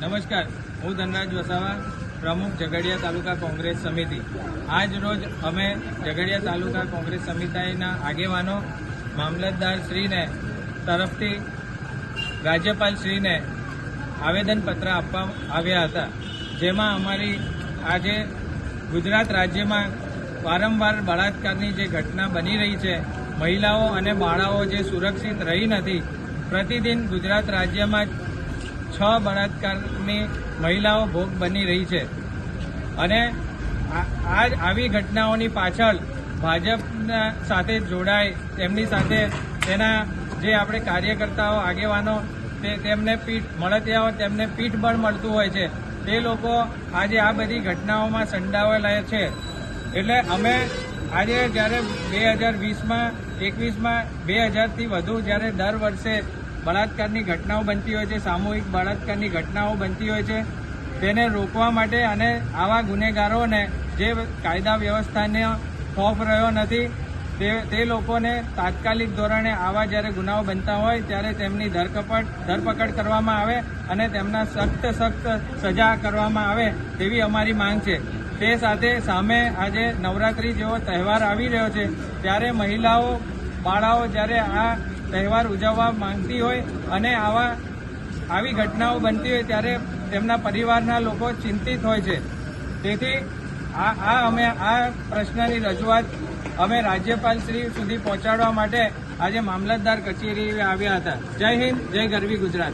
નમસ્કાર. હું ધનરાજ વસાવા, પ્રમુખ ઝઘડિયા તાલુકા કોંગ્રેસ સમિતિ. આજ રોજ અમે ઝઘડિયા તાલુકા કોંગ્રેસ સમિતિના આગેવાનો, મામલતદાર શ્રીને તરફથી રાજ્યપાલ શ્રીને આવેદનપત્ર આપવા આવ્યા હતા. જેમાં અમારી આજે ગુજરાત રાજ્યમાં વારંવાર બળાત્કારની જે ઘટના બની રહી છે, મહિલાઓ અને બાળાઓ જે સુરક્ષિત રહી નથી, પ્રતિદિન ગુજરાત રાજ્યમાં છ બળાત્કારની મહિલાઓ ભોગ બની રહી છે. અને આ આવી ઘટનાઓની પાછળ ભાજપના સાથે જોડાય, તેમની સાથે તેના જે આપણે કાર્યકર્તાઓ, આગેવાનો, તે તેમને પીઠ મળતિયાઓ, તેમને પીઠબળ મળતું હોય છે, તે લોકો આજે આ બધી ઘટનાઓમાં સંડાવેલા છે. એટલે અમે આજે જ્યારે બે હજાર વીસમાં, એકવીસમાં બે હજારથી વધુ જ્યારે દર વર્ષે બળાત્કારની ઘટનાઓ બનતી હોય છે, સામૂહિક બળાત્કારની ઘટનાઓ બનતી હોય છે, તેને રોકવા માટે અને આવા ગુનેગારોને જે કાયદા વ્યવસ્થાને ખોફ રહ્યો નથી, તે તે લોકોને તાત્કાલિક ધોરણે આવા જ્યારે ગુનાઓ બનતા હોય, ત્યારે તેમની ધરપકડ ધરપકડ કરવામાં આવે અને તેમના સખ્ત સખ્ત સજા કરવામાં આવે તેવી અમારી માંગ છે. તે સાથે સામે આજે નવરાત્રી જેવો તહેવાર આવી રહ્યો છે, ત્યારે મહિલાઓ, બાળાઓ જ્યારે આ તહેવાર ઉજવવા માંગતી હોય અને આવા, આવી ઘટનાઓ બનતી હોય ત્યારે તેમના પરિવારના લોકો ચિંતિત હોય છે. તેથી આ આ અમે, આ પ્રશ્નની રજૂઆત અમે રાજ્યપાલ શ્રી સુધી પહોંચાડવા માટે આજે મામલતદાર કચેરીએ આવ્યા હતા. જય હિન્દ, જય ગરવી ગુજરાત.